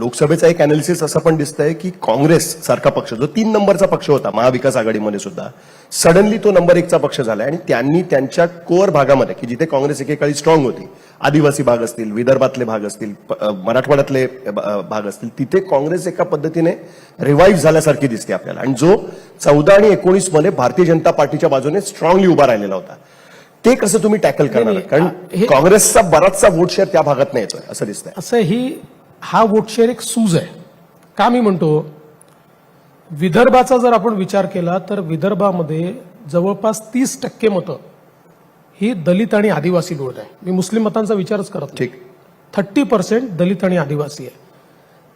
लोकसभेचा एक अनालिसिस असं पण दिसतंय की काँग्रेस सारखा पक्ष जो तीन नंबरचा पक्ष होता महाविकास आघाडीमध्ये सुद्धा सडनली तो नंबर एकचा पक्ष झालाय आणि त्यांनी त्यांच्या कोअर भागामध्ये की जिथे काँग्रेस एकेकाळी स्ट्रॉंग होती आदिवासी भाग असतील विदर्भातले भाग असतील मराठवाड्यातले भाग असतील तिथे काँग्रेस एका पद्धतीने रिवाईव्ह झाल्यासारखी दिसते आपल्याला. आणि जो चौदा आणि एकोणीसमध्ये भारतीय जनता पार्टीच्या बाजूने स्ट्रॉंगली उभा राहिलेला होता. ते कसं तुम्ही टॅकल करणार? कारण हे- काँग्रेसचा बराचसा वोट शेअर त्या भागात नाही येतोय असं दिसतंय. असं ही हा वोटशेअर एक सूज आहे. का मी म्हणतो? विदर्भाचा जर आपण विचार केला तर विदर्भामध्ये जवळपास तीस टक्के मतं ही दलित आणि आदिवासी निवड आहे मी मुस्लिम मतांचा विचारच करत ठीक. थर्टी पर्सेंट दलित आणि आदिवासी आहे.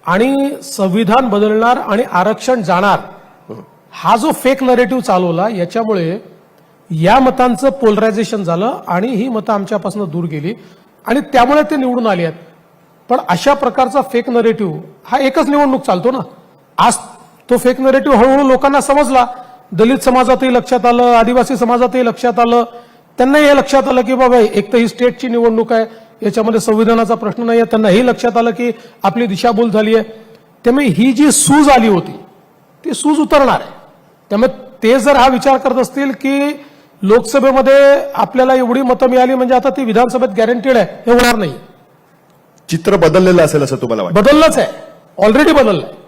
आणि संविधान बदलणार आणि आरक्षण जाणार हा जो फेक नरेटिव्ह चालवला याच्यामुळे या मतांचं पोलरायझेशन झालं आणि ही मतं आमच्यापासून दूर गेली. आणि त्यामुळे ते निवडून आली आहेत. पण अशा प्रकारचा फेक नरेटिव्ह हा एकच निवडणूक चालतो ना. आज तो फेक नरेटिव्ह हळूहळू लोकांना समजला. दलित समाजातही लक्षात आलं आदिवासी समाजातही लक्षात आलं. त्यांनाही हे लक्षात आलं की बाबा एक तर ही स्टेटची निवडणूक आहे याच्यामध्ये संविधानाचा प्रश्न नाही आहे. त्यांना हे लक्षात आलं की आपली दिशाभूल झाली आहे. त्यामुळे ही जी सूज आली होती ती सूज उतरणार आहे. त्यामुळे ते जर हा विचार करत असतील की लोकसभेमध्ये आपल्याला एवढी मतं मिळाली म्हणजे आता ती विधानसभेत गॅरंटीड आहे हे होणार नाही. चित्र बदललेलं असेल असं तुम्हाला वाटतं? बदललंच आहे. ऑलरेडी बदललंय.